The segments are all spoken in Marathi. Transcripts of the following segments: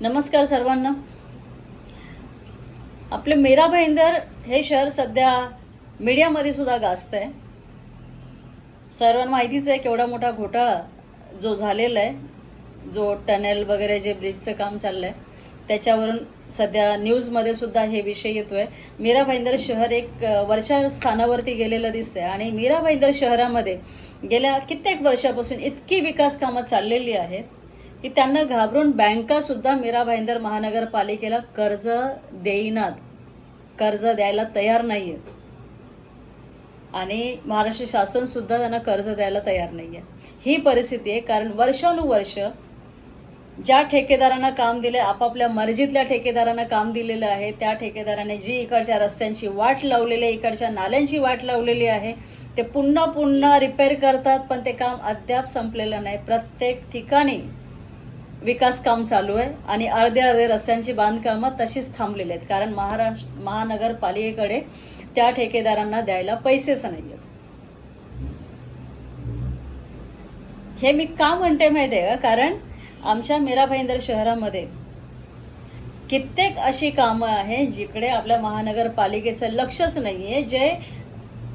नमस्कार सर्वांना. आपले मेरा भाईंदर हे शहर सध्या मीडियामध्ये सुद्धा गाजत आहे सर्वांना माहितीच आहे केवढा मोठा घोटाळा जो झालेला आहे. जो टनेल वगैरे जे ब्रिजचं काम चाललं आहे त्याच्यावरून सध्या न्यूजमध्ये सुद्धा हे विषय येतोय. मीरा भाईंदर शहर एक वरच्या स्थानावरती गेलेलं दिसतंय आणि मीरा भाईंदर शहरामध्ये गेल्या कित्येक वर्षापासून इतकी विकास कामं चाललेली आहेत. की त्यांना घाबरून बँका सुद्धा मीरा भाईंदर महानगरपालिकेला कर्ज देईनात. कर्ज द्यायला तयार नाही आहेत आणि महाराष्ट्र शासन सुद्धा त्यांना कर्ज द्यायला तयार नाही आहे ही परिस्थिती आहे कारण वर्षानुवर्ष ज्या ठेकेदारांना काम दिले आपापल्या मर्जीतल्या ठेकेदारांना काम दिलेलं आहे त्या ठेकेदाराने जी इकडच्या रस्त्यांची वाट लावलेली आहे इकडच्या नाल्यांची वाट लावलेली आहे ते पुन्हा पुन्हा रिपेअर करतात पण ते काम अद्याप संपलेलं नाही. प्रत्येक ठिकाणी विकास काम चालू आहे आणि अर्धे अर्धे रस्त्यांची बांधकामं तशीच थांबलेली आहेत. कारण महाराष्ट्र महानगरपालिकेकडे त्या ठेकेदारांना द्यायला पैसेच नाही आहेत हे मी का म्हणते माहिती आहे का? कारण आमच्या मीरा भाईंदर शहरामध्ये कित्येक अशी कामं आहे जिकडे आपल्या महानगरपालिकेचं लक्षच नाही आहे जे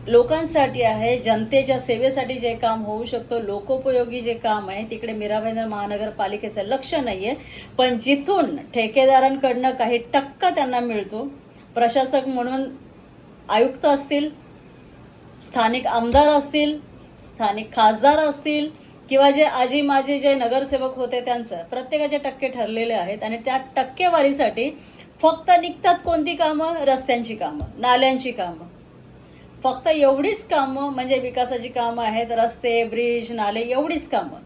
लोकांसाठी आहे जनतेच्या सेवेसाठी जे काम होऊ शकतो लोकोपयोगी जे काम आहे तिकडे मीराभाईंदर महानगरपालिकेचं लक्ष नाही आहे पण जिथून ठेकेदारांकडनं काही टक्का त्यांना मिळतो प्रशासक म्हणून आयुक्त असतील स्थानिक आमदार असतील स्थानिक खासदार असतील किंवा जे आजी माजी जे नगरसेवक होते त्यांचं प्रत्येकाचे टक्के ठरलेले आहेत आणि त्या टक्केवारीसाठी फक्त निघतात कोणती कामं? रस्त्यांची कामं नाल्यांची कामं. फक्त एवढीच कामं म्हणजे विकासाची कामं आहेत रस्ते ब्रिज नाले एवढीच कामं.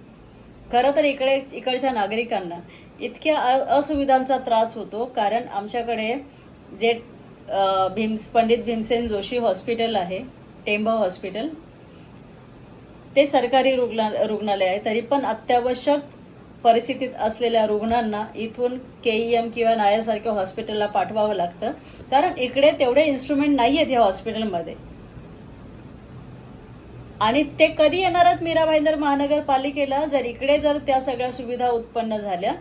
खरं तर इकडे इकडच्या नागरिकांना इतक्या अ असुविधांचा त्रास होतो कारण आमच्याकडे जे भीम्स पंडित भीमसेन जोशी हॉस्पिटल आहे टेंबा हॉस्पिटल. ते सरकारी रुग्णा रुग्णालय आहे तरी पण अत्यावश्यक परिस्थितीत असलेल्या रुग्णांना इथून के ई एम किंवा नायरसारख्या हॉस्पिटलला पाठवावं लागतं. कारण इकडे तेवढे इन्स्ट्रुमेंट नाही आहेत या हॉस्पिटलमध्ये. आणि ते कधी येणार आहेत मीरा भाईंदर महानगरपालिकेला? जर इकडे जर त्या सगळ्या सुविधा उत्पन्न झाल्या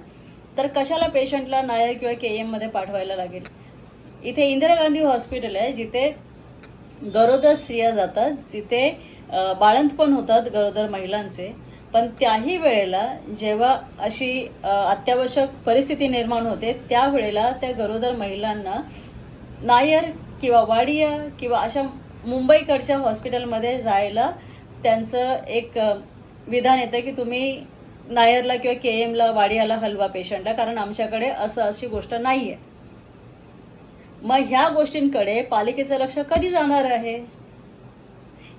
तर कशाला पेशंटला नायर किंवा के एममध्ये पाठवायला लागेल? इथे इंदिरा गांधी हॉस्पिटल आहे जिथे गरोदर स्त्रिया जातात जिथे बाळंत पण होतात गरोदर महिलांचे. पण त्याही वेळेला जेव्हा अशी अत्यावश्यक परिस्थिती निर्माण होते त्यावेळेला त्या गरोदर महिलांना नायर किंवा वाडिया किंवा अशा मुंबईकडच्या हॉस्पिटलमध्ये जायला त्यांचं एक विधान येतं की तुम्ही नायरला किंवा के एमला वाडियाला हलवा पेशंटला कारण आमच्याकडे असं अशी गोष्ट नाही आहे मग ह्या गोष्टींकडे पालिकेचं लक्ष कधी जाणार आहे?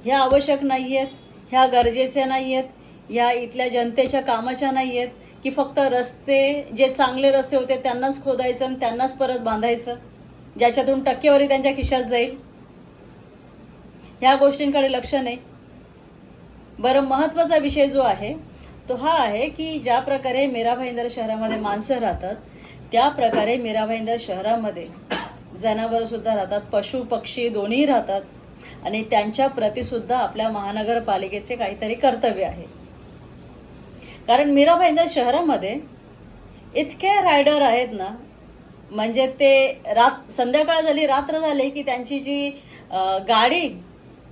ह्या आवश्यक नाही आहेत ह्या गरजेच्या नाही आहेत ह्या इथल्या जनतेच्या कामाच्या नाही आहेत की फक्त रस्ते जे चांगले रस्ते होते त्यांनाच खोदायचं आणि त्यांनाच परत बांधायचं ज्याच्यातून टक्केवारी त्यांच्या खिशात जाईल? ह्या गोष्टींकडे लक्ष नाही. बरं महत्त्वाचा विषय जो आहे तो हा आहे की ज्या प्रकारे मीरा भाईंदर शहरामध्ये माणसं राहतात त्या प्रकारे मीरा भाईंदर शहरामध्ये जनावरंसुद्धा राहतात पशु पक्षी दोन्ही राहतात आणि त्यांच्या प्रतिसुद्धा आपल्या महानगरपालिकेचे काहीतरी कर्तव्य आहे. कारण मीरा भाईंदर शहरामध्ये इतके रायडर आहेत ना म्हणजे ते रात संध्याकाळ झाली रात्र झाली की त्यांची जी गाडी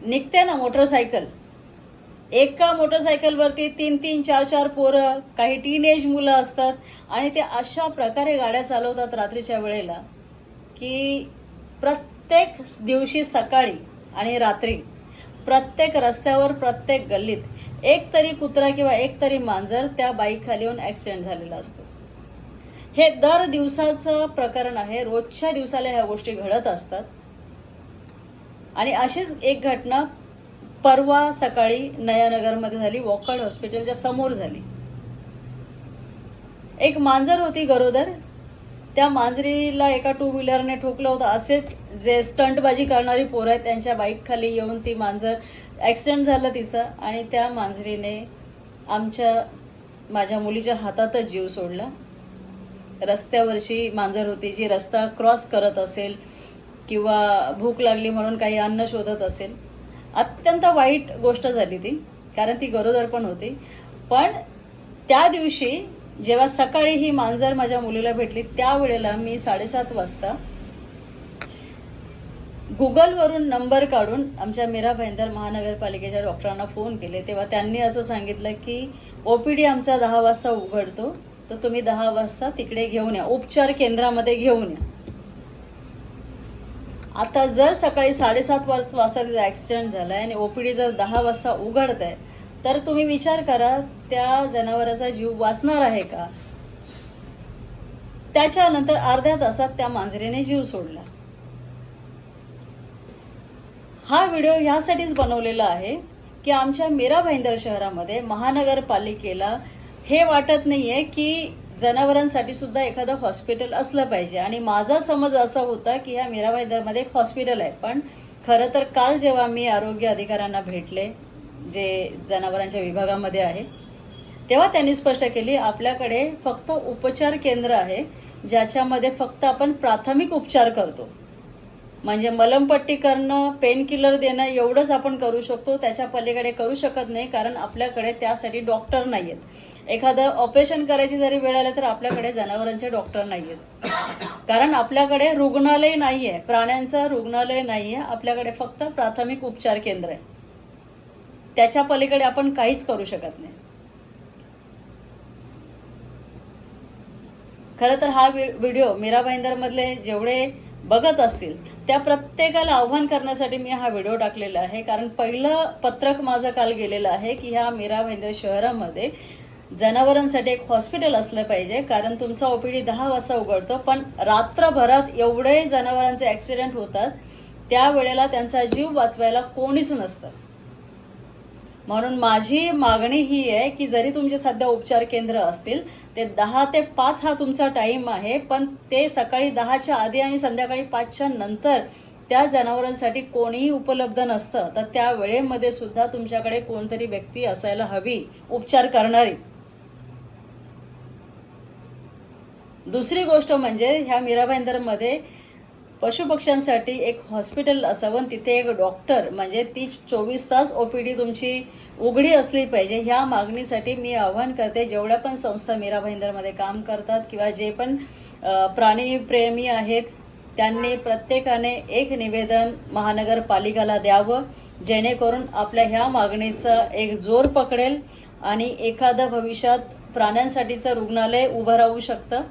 निघते ना मोटरसायकल. एका मोटरसायकलवरती तीन तीन चार चार पोरं काही टीनेज मुलं असतात आणि ते अशा प्रकारे गाड्या चालवतात रात्रीच्या वेळेला की प्रत्येक दिवशी सकाळी आणि रात्री प्रत्येक रस्त्यावर प्रत्येक गल्लीत एक तरी कुत्रा किंवा एक तरी मांजर त्या बाईकखाली येऊन ॲक्सिडेंट झालेला असतो. हे दर दिवसाचं प्रकरण आहे. रोजच्या दिवसाला ह्या गोष्टी घडत असतात. आणि अशीच एक घटना परवा सकाळी नयानगरमध्ये झाली वॉकड हॉस्पिटलच्या समोर झाली. एक मांजर होती गरोदर. त्या मांजरीला एका टू व्हीलरने ठोकलं होतं. असेच जे स्टंटबाजी करणारी पोरं आहेत त्यांच्या बाईकखाली येऊन ती मांजर ॲक्सिडेंट झाला तिचा आणि त्या मांजरीने आमच्या माझ्या मुलीच्या हातातच जीव सोडला. रस्त्यावरची मांजर होती जी रस्ता क्रॉस करत असेल किंवा भूक लागली म्हणून काही अन्न शोधत असेल. अत्यंत वाईट गोष्ट झाली ती कारण ती गरोदर पण होती. पण त्या दिवशी जेव्हा सकाळी ही मांजर माझ्या मुलीला भेटली त्यावेळेला मी साडेसात वाजता गुगलवरून नंबर काढून आमच्या मीरा भाईंदर महानगरपालिकेच्या डॉक्टरांना फोन केले. तेव्हा त्यांनी असं सांगितलं की ओ पी डी आमचा दहा वाजता उघडतो तर तुम्ही दहा वाजता तिकडे घेऊन या. उपचार केंद्रामध्ये घेऊन या. आता जर सकाळी साडेसात वाज- वाजता तिचा ॲक्सिडेंट झाला आहे आणि ओ पी डी जर दहा वाजता उघडत आहे तर तुम्ही विचार करा त्या जनावराचा जीव वाचणार आहे का? त्याच्यानंतर अर्ध्या तासात त्या मांजरीने जीव सोडला. हा व्हिडिओ ह्यासाठीच बनवलेला आहे की आमच्या मीरा भाईंदर शहरामध्ये महानगरपालिकेला हे वाटत नाही आहे की जनावरांसाठी सुद्धा एखादं हॉस्पिटल असलं पाहिजे. आणि माझा समज असा होता की ह्या मीराबाई दरमध्ये एक हॉस्पिटल आहे. पण खरं तर काल जेव्हा मी आरोग्य अधिकाऱ्यांना भेटले जे जनावरांच्या विभागामध्ये आहे तेव्हा त्यांनी स्पष्ट केली आपल्याकडे फक्त उपचार केंद्र आहे ज्याच्यामध्ये फक्त आपण प्राथमिक उपचार करतो. म्हणजे मलमपट्टी करणं पेनकिलर देणं एवढंच आपण करू शकतो. त्याच्या पलीकडे करू शकत नाही कारण आपल्याकडे त्यासाठी डॉक्टर नाही आहेत एखादं ऑपरेशन करायची जरी वेळ आली तर आपल्याकडे जनावरांचे डॉक्टर नाही आहेत कारण आपल्याकडे रुग्णालय नाही आहे प्राण्यांचं रुग्णालय नाही आहे आपल्याकडे फक्त प्राथमिक उपचार केंद्र आहे. त्याच्या पलीकडे आपण काहीच करू शकत नाही. खरं तर हा व्हि- व्हिडिओ मीरा भाईंदरमधले जेवढे बघत असतील त्या प्रत्येकाला आव्हान करण्यासाठी मी हा व्हिडिओ टाकलेला आहे. कारण पहिलं पत्रक माझं काल गेलेलं आहे की ह्या मीरा भाईंदर शहरामध्ये जनावरांसाठी एक हॉस्पिटल असलं पाहिजे. कारण तुमचा ओपीडी दहा वाजता उघडतो पण रात्रभरात एवढे जनावरांचे ॲक्सिडेंट होतात त्यावेळेला त्यांचा जीव वाचवायला कोणीच नसतं. म्हणून माझी मागणी ही आहे की जरी तुमचे सध्या उपचार केंद्र असतील ते दहा ते पाच हा तुमचा टाईम आहे पण ते सकाळी दहाच्या आधी आणि संध्याकाळी पाचच्या नंतर त्या जनावरांसाठी कोणीही उपलब्ध नसतं. तर त्या वेळेमध्ये सुद्धा तुमच्याकडे कोणतरी व्यक्ती असायला हवी उपचार करणारी. दुसरी गोष्ट म्हणजे ह्या मीराबाईंदरमध्ये पशुपक्ष्यांसाठी एक हॉस्पिटल असावं तिथे एक डॉक्टर म्हणजे ती चोवीस तास ओ पी डी तुमची उघडी असली पाहिजे ह्या मागणीसाठी मी आवाहन करते जेवढ्या पण संस्था मीरा भाईंदरमध्ये काम करतात किंवा जे पण प्राणीप्रेमी आहेत त्यांनी प्रत्येकाने एक निवेदन महानगरपालिकाला द्यावं जेणेकरून आपल्या ह्या मागणीचा एक जोर पकडेल आणि एखादं भविष्यात प्राण्यांसाठीचं रुग्णालय उभं राहू शकतं.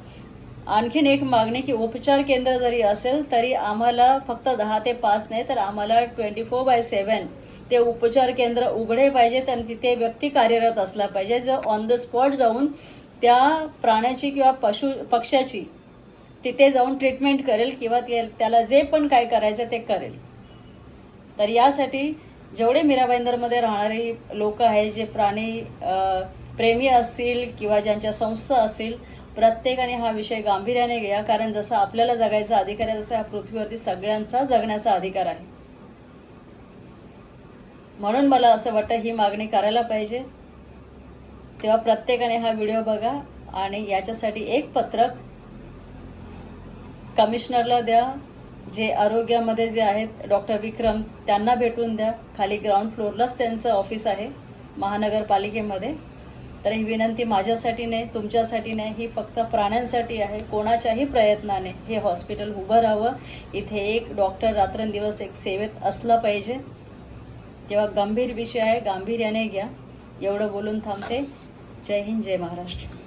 आणखीन एक मागणी की उपचार केंद्र जरी असेल तरी आम्हाला फक्त दहा ते पाच नाही तर आम्हाला ट्वेंटी फोर बाय सेवन ते उपचार केंद्र उघडे पाहिजेत आणि तिथे व्यक्ती कार्यरत असला पाहिजे. जो ऑन द स्पॉट जाऊन त्या प्राण्याची किंवा पशु पक्ष्याची तिथे जाऊन ट्रीटमेंट करेल किंवा ते- त्याला जे पण काय करायचं ते करेल. तर यासाठी जेवढे मीराबाईंदरमध्ये राहणारी लोक आहे जे प्राणी प्रेमी असतील किंवा ज्यांच्या संस्था असतील प्रत्येकाने हा विषय गांभीर्याने घ्या कारण जसं आपल्याला जगायचा अधिकार आहे तसा या पृथ्वीवरती सगळ्यांचा जगण्याचा अधिकार आहे. म्हणून मला असं वाटतं ही मागणी करायला पाहिजे. तेव्हा प्रत्येकाने हा व्हिडिओ बघा आणि याच्यासाठी एक पत्रक कमिशनरला द्या जे आरोग्यामध्ये जे आहेत डॉक्टर विक्रम त्यांना भेटून द्या. खाली ग्राउंड फ्लोअरलाच त्यांचं ऑफिस आहे महानगरपालिकेमध्ये. तर ही विनंती माझ्यासाठी नाही तुमच्यासाठी नाही ही फक्त प्राण्यांसाठी आहे कोणाच्याही प्रयत्नाने हे हॉस्पिटल उभं राहावं. इथे एक डॉक्टर रात्रंदिवस एक सेवेत असलं पाहिजे. तेव्हा गंभीर विषय आहे गांभीर्याने घ्या. एवढं बोलून थांबते. जय हिंद जय महाराष्ट्र.